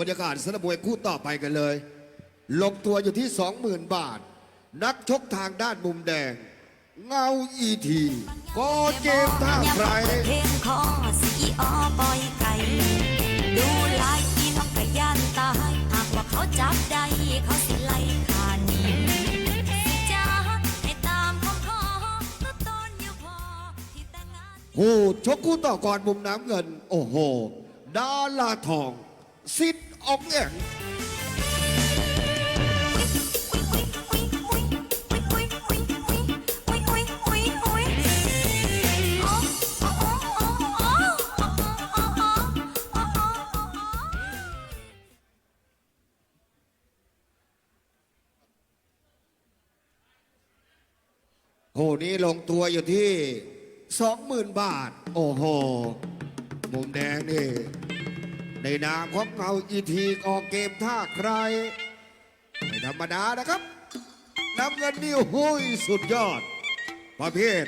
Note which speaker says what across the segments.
Speaker 1: บรรยากาศสนามมวยคู่ต่อไปกันเลย ลงตัวอยู่ที่ 20,000 บาท นักชกทางด้านมุมแดง เงาอีทีก็เกมท่าใคร
Speaker 2: เพลงคอสีออปอยไก่ดูลายอีน้องกระยานตายหากว่าเขาจับได้เขาสิไล่ขานีสิจ้าให้ตามคำขอตัวตนอยู่พอที่แต่งงาน
Speaker 1: ผู้ชกคู่ต่อก่อนมุมน้ำเงิน โอ้โห ดาลาทองสิทธ ออกแองคู่นี้ลงตัวอยู่ที่ 20,000 บาท โอ้โห มุมแดงนี่ ในนามของเงาอีทีออกเกมท่าใคร ไม่ธรรมดานะครับน้ำเงินนี่โอ้ยสุดยอด ประเภท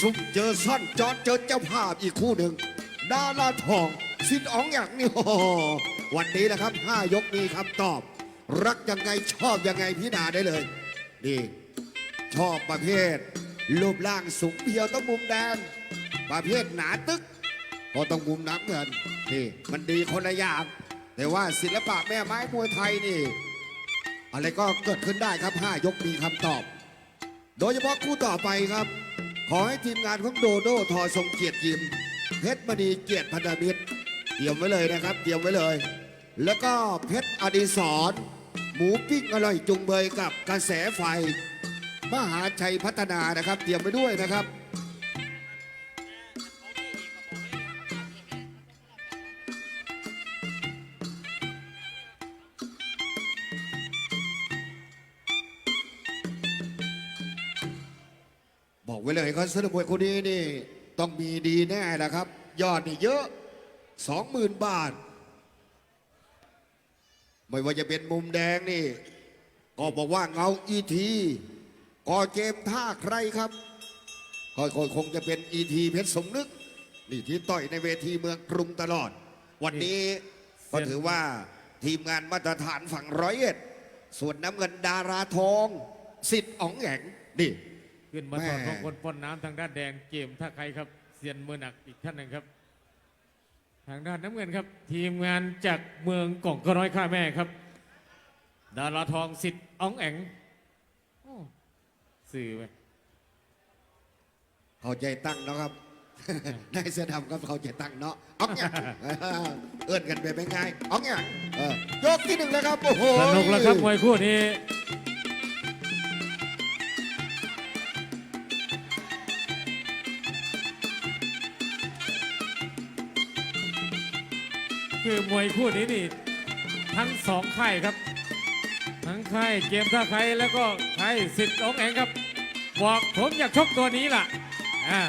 Speaker 1: ซุปเจอซ่อนจอดเจอเจ้าภาพอีกคู่หนึ่งดาราทองสิทธิ์อ๋องอย่างนี่โอ้วันนี้นะครับ5ยกมีคำตอบ รักยังไงชอบยังไงพิจารณาได้เลยนี่ชอบประเภท รูปร่างสูงเพียวต้องมุมแดงประเภทหนาตึก ก็ต้องมุมน้ำเงินนี่มันดีคนละอย่างแต่ว่าศิลปะแม่ไม้มวยไทยนี่ อะไรก็เกิดขึ้นได้ครับ 5 ยกมีคำตอบ โดยเฉพาะคู่ต่อไปครับ ขอให้ทีมงานของโดโดทอทรงเกียรติยิมเพชรมณีเกียรติพันธมิตรเตรียมไว้เลยนะครับเตรียมไว้เลย แล้วก็เพชรอดิศรหมูปิ้งอร่อยจุงเบยกับกระแสไฟ มหาชัยพัฒนานะครับ เตรียมไว้ด้วยนะครับ บอกไว้เลยครับสนามวยคนนี้นี่ต้องมีดีแน่นะครับ ยอดนี่เยอะสองหมื่นบาท ไม่ว่าจะเป็นมุมแดงนี่ ก็บอกว่าเงาอีทีก่อเกมท่าใครครับก็คงจะเป็นอีทีเพชรสมนึก นี่ที่ต่อยในเวทีเมืองกรุงตลอด วันนี้ก็ถือว่าทีมงานมาตรฐานฝั่งร้อยเอ็ด ส่วนน้ำเงินดาราทอง สิทธิ์อ๋องแหงนี่
Speaker 3: ขึ้นมาถอด
Speaker 1: แม่
Speaker 3: ของคนป้นน้ำทางด้านแดงเกมถ้าใครครับเซียนมือหนักอีกท่านหนึ่งครับ ทางด้านน้ำเงินครับ ทีมงานจากเมืองกล่องกระร้อยข้าแม่ครับ ดาราทองสิทธิ์อ้องแองโอ้สื่อไป
Speaker 1: เข้าใจตั้งเนาะครับนายเสื้อดำครับเข้าใจตั้งเนาะอ๋องอย่างเอื้อนกันไปเป็นไงอ๋องอย่างเออยกที่หนึ่งแล้วครับโอ้โห
Speaker 3: สนุกแล้วครับมวยคู่นี้ คือมวยคู่นี้นี่ทั้งสองค่ายครับ ทั้งค่ายเกมท่าใครแล้วก็ค่ายสิทธิ์องแองครับ บอกผมอยากชกตัวนี้ล่ะอ่า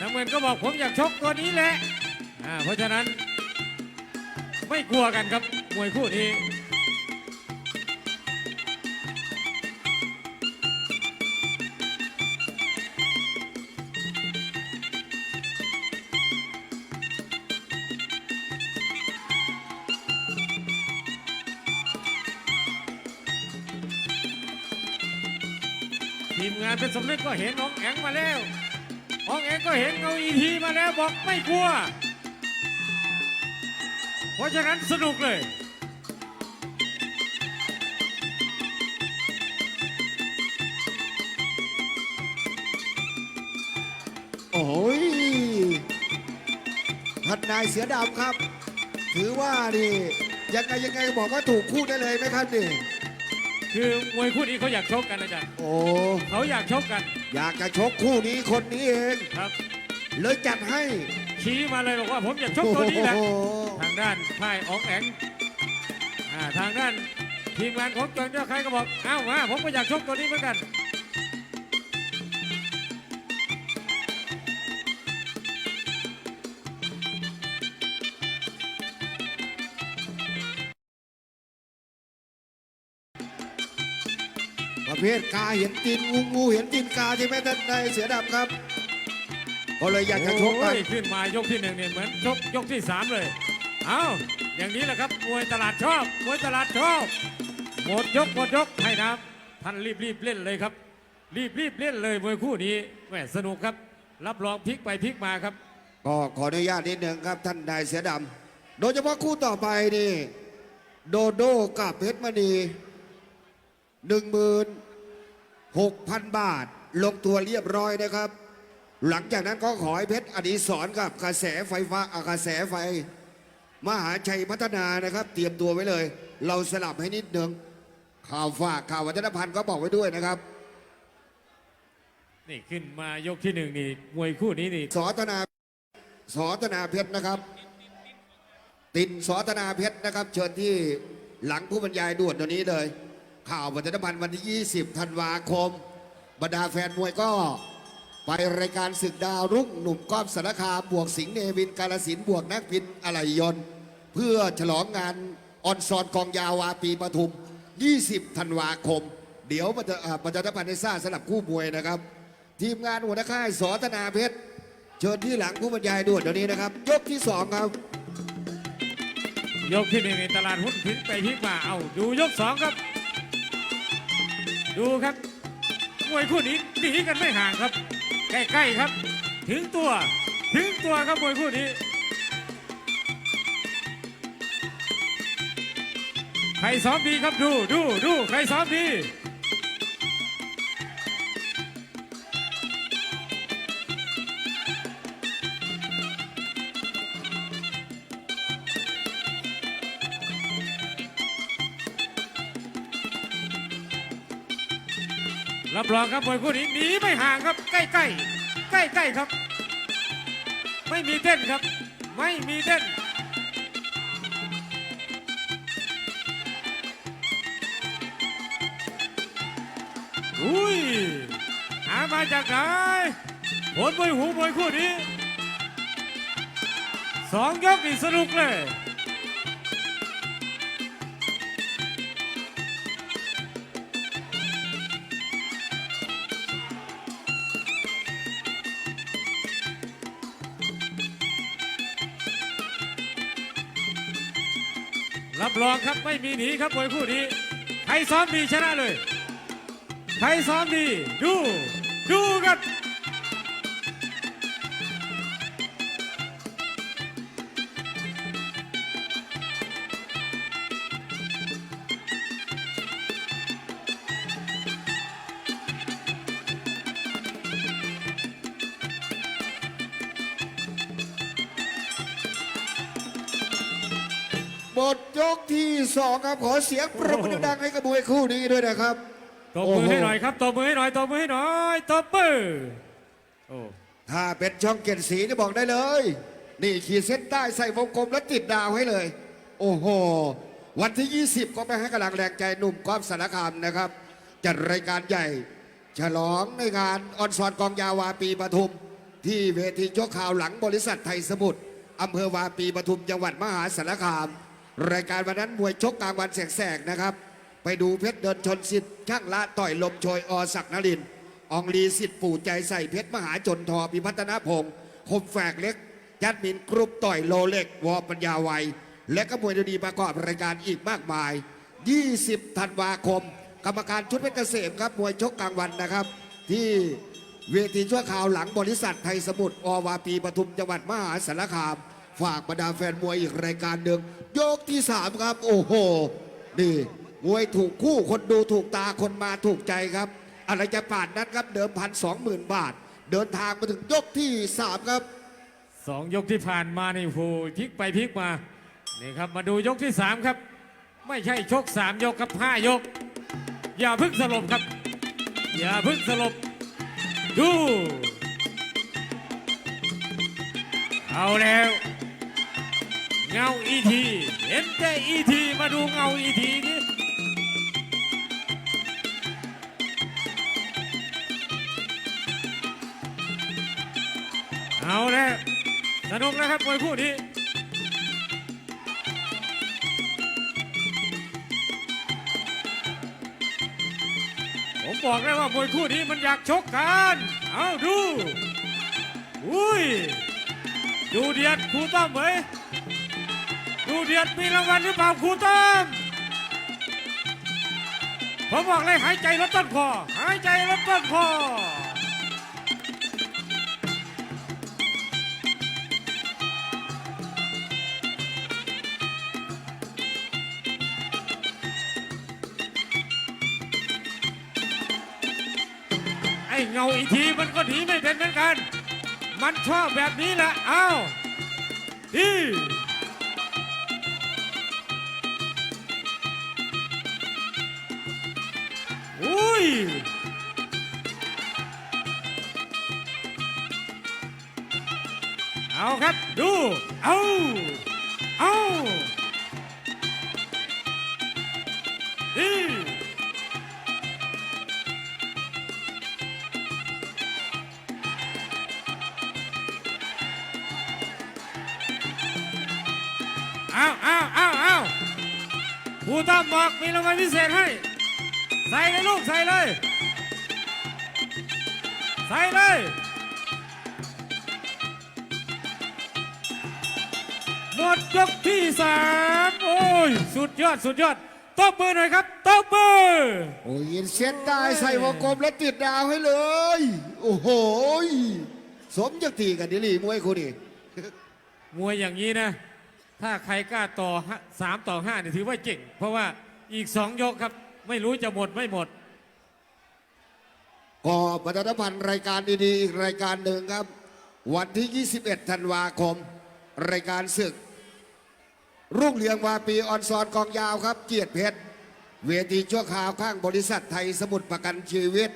Speaker 3: น้ำเงินก็บอกผมอยากชกตัวนี้แหละอ่าเพราะฉะนั้นไม่กลัวกันครับมวยคู่นี้ สมนึกก็เห็นน้องแองมาแล้วน้องแองก็เห็นเงาอีทีมาแล้วบอกไม่กลัว เพราะฉะนั้นสนุกเลย
Speaker 1: โอ้ยท่านนายเสือดำครับ ถือว่านี่ยังไงยังไงบอกว่าถูกคู่ได้เลยไหมครับนี่
Speaker 3: คือมวยคู่นี้เขาอยากชกกันอาจารย์
Speaker 1: โอ้
Speaker 3: เขาอยากชกกัน
Speaker 1: อยากจะชกคู่นี้คนนี้เอง
Speaker 3: ครับ
Speaker 1: เลยจัดให้
Speaker 3: ชี้มาเลยบอกว่าผมอยากชกตัวนี้แหละ
Speaker 1: โอ้โห
Speaker 3: ทางด้านค่ายอองแองอ่าทางด้านทีมงานของเกินเจ้าใครก็บอก เอ้ามาผมก็อยากชกตัวนี้เหมือนกัน
Speaker 1: ประเภทกาเห็นตีนงูงูเห็นตีนกาใช่ไหมท่านนายเสือดำครับ ก็เลยอยากจะชกกัน
Speaker 3: โอ้ยขึ้นมายกที่หนึ่งเนี่ยเหมือนชกยกที่สามเลย เอ้า อย่างนี้แหละครับมวยตลาดชอบมวยตลาดชอบหมดยกหมดยกให้น้ำท่านรีบรีบเล่นเลยครับ รีบรีบเล่นเลยมวยคู่นี้แหมสนุกครับ รับรองพลิกไปพลิกมาครับ
Speaker 1: ก็ขออนุญาตนิดหนึ่งครับท่านนายเสือดำโดยเฉพาะคู่ต่อไปนี่ โดโดกับเพชรมณีหนึ่งหมื่น หกพันบาท ลงตัวเรียบร้อยนะครับ หลังจากนั้นก็ขอให้เพชรอดีศรกับกระแสไฟฟ้าอะกระแสไฟ มหาชัยพัฒนานะครับ เตรียมตัวไว้เลย เราสลับให้นิดหนึ่งข่าวฝากข่าววัฒนพันธ์ก็บอกไว้ด้วยนะครับ
Speaker 3: นี่ขึ้นมายกที่หนึ่งนี่มวยคู่นี้นี่
Speaker 1: สอธนาสอธนาเพชรนะครับ ตินสอธนาเพชรนะครับ เชิญที่หลังผู้บรรยายด่วนตัวนี้เลย ข่าววัฒนพันวันที่ 20 ธันวาคม บรรดาแฟนมวยก็ไปรายการศึกดาวรุ่งหนุ่มก้อมสารคามบวกสิงห์เนวินกาลสินบวกนักพินอะไหลยนต์เพื่อฉลองงานออนซอนกองยาวาปีปทุม 20 ธันวาคม เดี๋ยวประชาอ่าประชาธิปันธ์ได้ทราบสำหรับคู่มวยนะครับ ทีมงานหัวหน้าค่ายสอธนาเพชร เชิญที่หลังผู้บรรยายด่วนเดี๋ยวนี้นะครับ ยกที่สองครับ
Speaker 3: ยกที่หนึ่งในตลาดหุ้นพลิกไปพลิกมาเอาดูยกสองครับ ดูครับมวยคู่นี้หนีกันไม่ห่างครับ ใกล้ๆครับ ถึงตัว ถึงตัวครับมวยคู่นี้ใครซ้อมดีครับดูดูดูใครซ้อมดี รับรองครับมวยคู่นี้หนีไม่ห่างครับ ใกล้ใกล้ใกล้ใกล้ครับ ไม่มีเต้นครับ ไม่มีเต้นอุ้ยหามาจากไหนผลมวยหูมวยคู่นี้สองยกนี่สนุกเลย รับรองครับไม่มีหนีครับมวยคู่นี้ใครซ้อมดีชนะเลย ใครซ้อมดี ดู ดูกัน
Speaker 1: หมดยกที่สองครับขอเสียงปรบมือดังๆให้กับมวยคู่นี้ด้วยนะครับ
Speaker 3: ตบมือให้หน่อยครับตบมือให้หน่อยตบมือให้หน่อยตบมือโอ้
Speaker 1: ถ้าเป็นช่องเกียรติศรีนี่บอกได้เลย นี่ขีดเส้นใต้ใส่วงกลมแล้วติดดาวให้เลย โอ้โห วันที่ 20 ก็ไปให้กำลังแรงใจหนุ่มกอล์ฟสารคามนะครับ จัดรายการใหญ่ ฉลองในงานออนซอนกองยาวาปีปทุม ที่เวทีโจกข่าวหลังบริษัทไทยสมุทรอำเภอวาปีปทุมจังหวัดมหาสารคาม รายการวันนั้นมวยชกกลางวันแสกๆนะครับ ไปดูเพชรเดินชนสิทธิ์ช่างละต่อยลมโชยอศักนรินอองลีสิทธิ์ปู่ใจใส่เพชรมหาจนทอพิพัฒนพงศ์คมแฝกเล็กยัดมินกรุ๊ปต่อยโลเล็ก วอปัญญาไวยและก็มวยดีประกอบรายการอีกมากมาย 20 ธันวาคม กรรมการชุดเพชรเกษมครับมวยชกกลางวันนะครับ ที่เวทีชั่วคราวหลังบริษัทไทยสมุทรอวาปีปทุมจังหวัดมหาสารคาม ฝากบรรดาแฟนมวยอีกรายการหนึ่ง ยกที่3ครับ โอ้โหนี่มวยถูกคู่คนดูถูกตาคนมาถูกใจครับ อะไรจะป่านนั้นครับเดิมพันสองหมื่นบาท เดินทางมาถึงยกที่3ครับ
Speaker 3: สองยกที่ผ่านมานี่โหพลิกไปพลิกมานี่ครับมาดูยกที่สามครับ ไม่ใช่ชกสามยกครับห้ายก อย่าพึ่งสลบครับ อย่าพึ่งสลบดู เอาแล้ว เงาอีที เห็นแต่อีที มาดูเงาอีทีนี่เอาแล้วสนุกแล้วครับมวยคู่นี้ผมบอกแล้วว่ามวยคู่นี้มันอยากชกกัน เอาดู อุ้ย ดูเดียดครูต้อมเว้ย ดูเดือดมีรางวัลหรือเปล่าครูต้อมผมบอกเลยหายใจลดต้นคอหายใจลดต้นคอไอ้เงาอีกทีมันก็หนีไม่เป็นเหมือนกัน มันชอบแบบนี้แหละ เอ้าดี เอาครับ ดู เอาเอาดีเอาเอาเอาเอาครูตั้มบอกมีรางวัลพิเศษให้ ใส่เลยลูก ใส่เลย ใส่เลย ดยกที่สามโอ้ย สุดยอดสุดยอดตบมือหน่อยครับตบมือ
Speaker 1: โอ้ยยินเส้นได้ใส่วงกลมแล้วติดดาวให้เลย โอ้โหยสมจักตีกันดิลีมวยคุณนี่
Speaker 3: มวยอย่างนี้นะ ถ้าใครกล้าต่อห้าสามต่อห้าเนี่ยถือว่าเก่ง เพราะว่าอีกสองยกครับ ไม่รู้จะหมดไม่หมด
Speaker 1: ก็ประชาสัมพันธ์รายการดีๆอีกรายการหนึ่งครับ วันที่ 21 ธันวาคม รายการศึก รุ่งเรืองวาปีออนซอนกองยาวครับ เกียรติเพชร เวทีชั่วคราวข้างบริษัทไทยสมุทรประกันชีวิต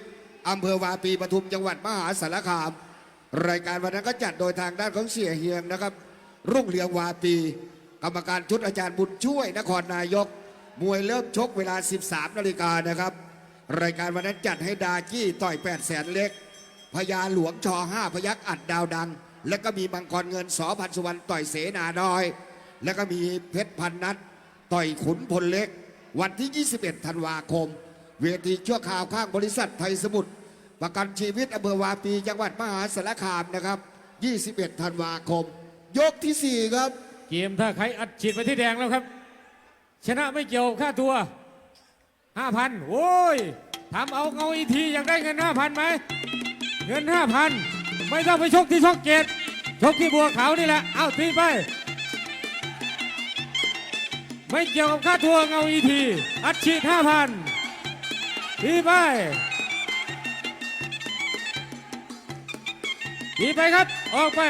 Speaker 1: อำเภอวาปีปทุมจังหวัดมหาสารคาม รายการวันนั้นก็จัดโดยทางด้านของเสียเฮียงนะครับ รุ่งเรืองวาปี กรรมการชุดอาจารย์บุญช่วยนครนายก มวยเริ่มชกเวลา 13นาฬิกานะครับ รายการวันนั้นจัดให้ดากี้ต่อย8แสนเล็กพญาหลวงชอ5พยักอัดดาวดัง แล้วก็มีมังกรเงินสอพันสุวรรณต่อยเสนาน้อย แล้วก็มีเพชรพันนัดต่อยขุนพลเล็ก วันที่ 21 ธันวาคม เวทีชั่วคราวข้างบริษัทไทยสมุทรประกันชีวิตอำเภอวาปีจังหวัดมหาสารคามนะครับ 21 ธันวาคม ยกทีสี่4 ครับ
Speaker 3: เกมถ้าใครอัดฉีดไปที่แดงแล้วครับ ชนะไม่เกี่ยวค่าตัวห้าพันโอ้ยทำเอาเงาอีทีอยากได้เงินห้าพันไหมเงินห้าพันไม่ต้องไปชกที่ช่องเกตชกที่บัวขาวนี่แหละ เอาตีไป ไม่เกี่ยวกับค่าทัวร์เงาอีที อัดฉีดห้าพันตีไปตีไปครับ ออกไป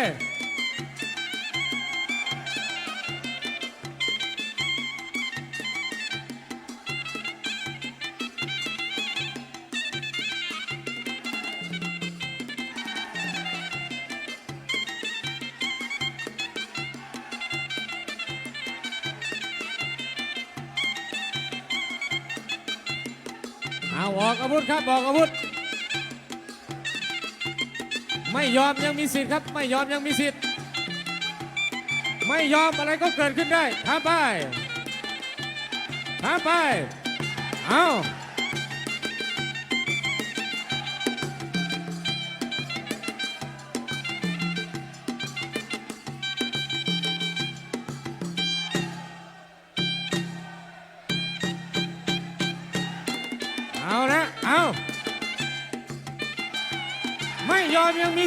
Speaker 3: เอาออกอาวุธครับออกอาวุธ ไม่ยอมยังมีสิทธิ์ครับ ไม่ยอมยังมีสิทธิ์ ไม่ยอมอะไรก็เกิดขึ้นได้ท้าไปท้าไป เอาเอา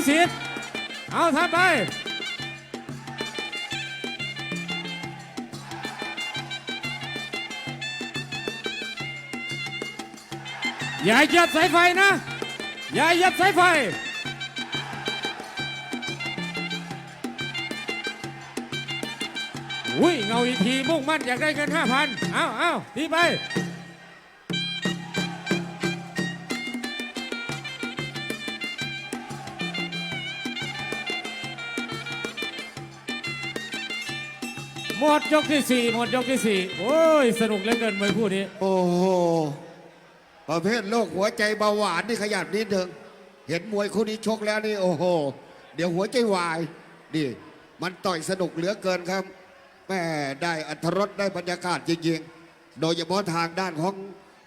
Speaker 3: สิทธิ์เอาทำไปอย่าหยียบสายไฟนะ อย่าหยียบสายไฟ อุ้ยเงาอีกทีมุ่งมั่นอยากได้เงินห้าพันเอาเอาทีไป หมดยกที่สี่หมดยกที่สี่โอ้ย สนุกเหลือเกินมวยคู่นี้
Speaker 1: โอ้โหประเภทโรคหัวใจเบาหวานนี่ขยับนิดเดิงเห็นมวยคู่นี้ชกแล้วนี่โอ้โห เดี๋ยวหัวใจวายนี่มันต่อยสนุกเหลือเกินครับแม่ได้อัธรสได้บรรยากาศจริงๆ โดยเฉพาะทางด้านของ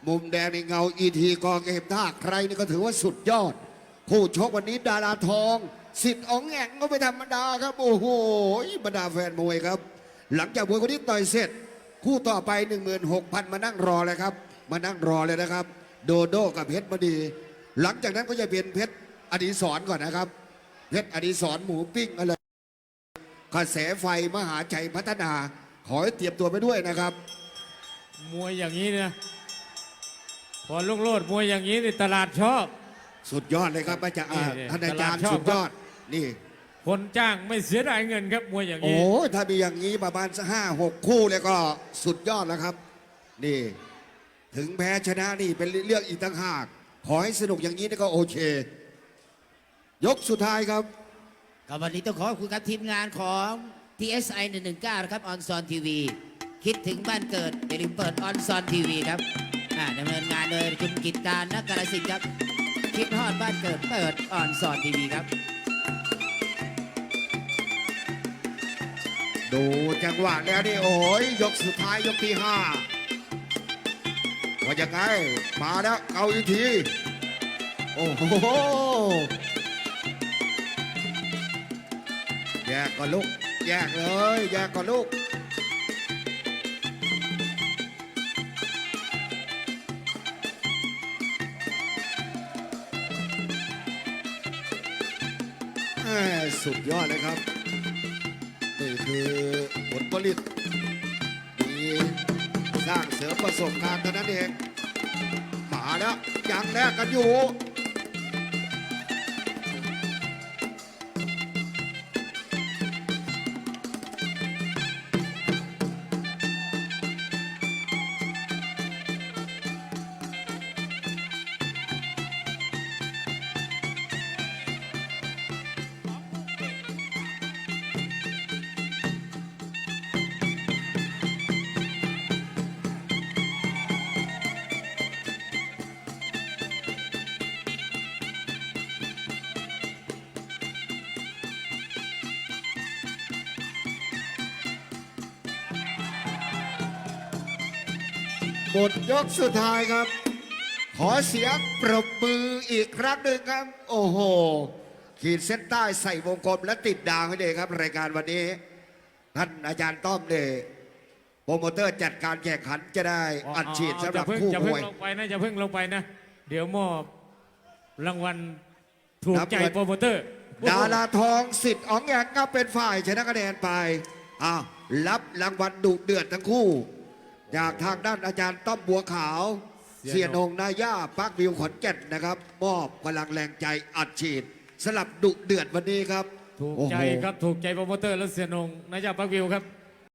Speaker 1: มุมแดงในเงาอีทีกองเกมท่าใครนี่ก็ถือว่าสุดยอด คู่ชกวันนี้ดาราทอง สิทธิ์อองแองก็ไม่ธรรมดาครับ โอ้โหบรรดาแฟนมวยครับ หลังจากมวยคนนี้ต่อยเสร็จ คู่ต่อไป 16,000 มานั่งรอเลยครับ มานั่งรอเลยนะครับ โดโดกับเพชรมณีหลังจากนั้นก็จะเป็นเพชรอดีศรก่อนนะครับ เพชรอดีศรหมูปิ้งอะไรกระแสไฟมหาชัยพัฒนา ขอให้เตรียมตัวไปด้วยนะครับ
Speaker 3: มวยอย่างนี้นะพอลุงโลดมวยอย่างนี้นี่ตลาดชอบ
Speaker 1: สุดยอดเลยครับอาจารย์อ่า
Speaker 3: นี่
Speaker 1: ท่านอาจารย์
Speaker 3: ตลาดชอบ
Speaker 1: สุดยอดนี่
Speaker 3: คนจ้างไม่เสียดายเงินครับมวยอย่าง
Speaker 1: โอ้
Speaker 3: นี้
Speaker 1: ถ้ามีอย่างนี้ประมาณสักห้าหกคู่เลยก็สุดยอดแล้วครับ นี่ ถึงแพ้ชนะนี่เป็นเรื่องอีกต่างหาก ขอให้สนุกอย่างนี้นี่ก็โอเค ยกสุดท้ายครับ
Speaker 4: ครับวันนี้ต้องขอขอบคุณครับทีมงานของ TSI 119นะครับออนซอนทีวีคิดถึงบ้านเกิดอย่าลืมเปิดออนซอนทีวีครับอ่าดำเนินงานโดยคุณกิตการนักการสินธุ์ครับ คิดฮอดบ้านเกิดเปิดออนซอนทีวีครับ
Speaker 1: ดูจังหวะแล้วนี่โอ้ยยกสุดท้ายยกที่ห้าว่ายังไง มาแล้วเอาอีกที โอ้โหแยกก่อนลูกแยกเลย แยกก่อนลูกสุดยอดเลยครับ คือผลผลิตมีสร้างเสริมประสบการณ์เท่านั้นเอง มาแล้วยังแลกกันอยู่ มดยกสุดท้ายครับ ขอเสียงปรบมืออีกครั้งหนึ่งครับ โอ้โห ขีดเส้นใต้ใส่วงกลมและติดดาวให้เลยครับ รายการวันนี้ ท่านอาจารย์ต้อมเลยโปรโมเตอร์จัดการแข่งขันจะได้อัดฉีดสำหรับ
Speaker 3: จะเพิ่ง
Speaker 1: คู่
Speaker 3: จะ
Speaker 1: ม
Speaker 3: เพิ่ง
Speaker 1: วย
Speaker 3: ลงไปนะจะเพิ่งลงไปนะ เดี๋ยวมอบรางวัลถูกใจ
Speaker 1: รับเงิน
Speaker 3: โปรโมเตอร์
Speaker 1: ดาราทองสิทธิ์อ๋องแองก็เป็นฝ่ายชนะคะแนนไปอ้าวรับรางวัลดุเดือดทั้งคู่ จากทางด้านอาจารย์ต้อมบัวขาว เสียนงนาย่าปักวิวขอนแก่นนะครับมอบพลังแรงใจอัดฉีด สลับดุเดือดวันนี้ครับ
Speaker 3: ถูก
Speaker 1: โอ้โห
Speaker 3: ใจครับถูกใจโปรโมเตอร์และเสียนงนายาปักวิวครับ